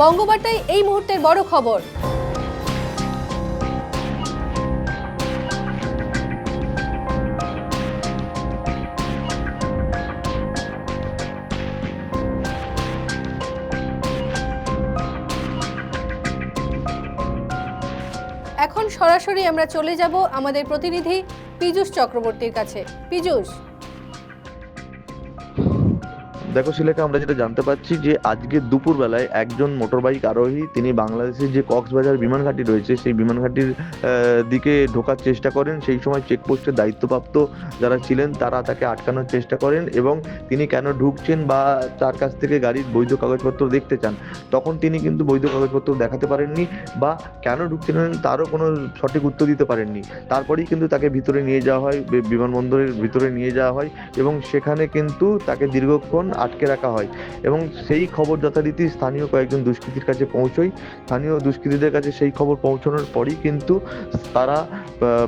বঙ্গবার্তায় এই মুহূর্তের বড় খবর। এখন সরাসরি আমরা চলে যাব আমাদের প্রতিনিধি পীযূষ চক্রবর্তীর কাছে। পীযূষ দেখো শিলেখা আমরা যেটা জানতে পারছি যে আজকে দুপুর বেলায় একজন মোটরবাইক আরোহী, তিনি বাংলাদেশের যে কক্সবাজার বিমান ঘাঁটি রয়েছে, সেই বিমান ঘাঁটির দিকে ঢোকার চেষ্টা করেন। সেই সময় চেকপোস্টের দায়িত্বপ্রাপ্ত যারা ছিলেন, তারা তাকে আটকানোর চেষ্টা করেন এবং তিনি কেন ঢুকছেন বা তার কাছ থেকে গাড়ির বৈধ কাগজপত্র দেখতে চান, তখন তিনি কিন্তু বৈধ কাগজপত্র দেখাতে পারেননি বা কেন ঢুকছিলেন তারও কোনো সঠিক উত্তর দিতে পারেননি। তারপরেই কিন্তু তাকে ভিতরে নিয়ে যাওয়া হয় বিমানবন্দরের ভিতরে নিয়ে যাওয়া হয় এবং সেখানে কিন্তু তাকে দীর্ঘক্ষণ আটকে রাখা হয়। এবং সেই খবর যথারীতি স্থানীয় কয়েকজন দুষ্কৃতীর কাছে পৌঁছয়। স্থানীয় দুষ্কৃতীদের কাছে সেই খবর পৌঁছানোর পরই কিন্তু তারা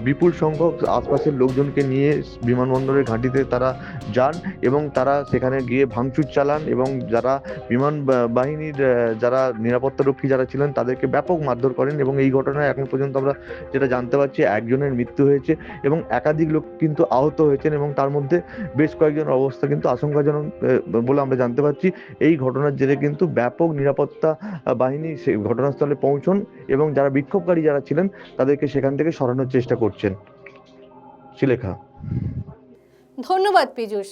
বিপুল সংখ্যক আশপাশের লোকজনকে নিয়ে বিমানবন্দরের ঘাঁটিতে তারা যান এবং তারা সেখানে গিয়ে ভাঙচুর চালান এবং যারা বিমান বাহিনীর যারা নিরাপত্তারক্ষী যারা ছিলেন তাদেরকে ব্যাপক মারধর করেন এবং এই ঘটনায় এখন পর্যন্ত আমরা যেটা জানতে পারছি একজনের মৃত্যু হয়েছে এবং একাধিক লোক কিন্তু আহত হয়েছেন এবং তার মধ্যে বেশ কয়েকজন অবস্থা কিন্তু আশঙ্কাজনক বলে আমরা জানতে পারছি, এই ঘটনার জেরে কিন্তু ব্যাপক নিরাপত্তা বাহিনী সেই ঘটনাস্থলে পৌঁছন এবং যারা বিক্ষোভকারী যারা ছিলেন, তাদেরকে সেখান থেকে সরানোর চেষ্টা করছেন। শিলেখা ধন্যবাদ, পীযূষ।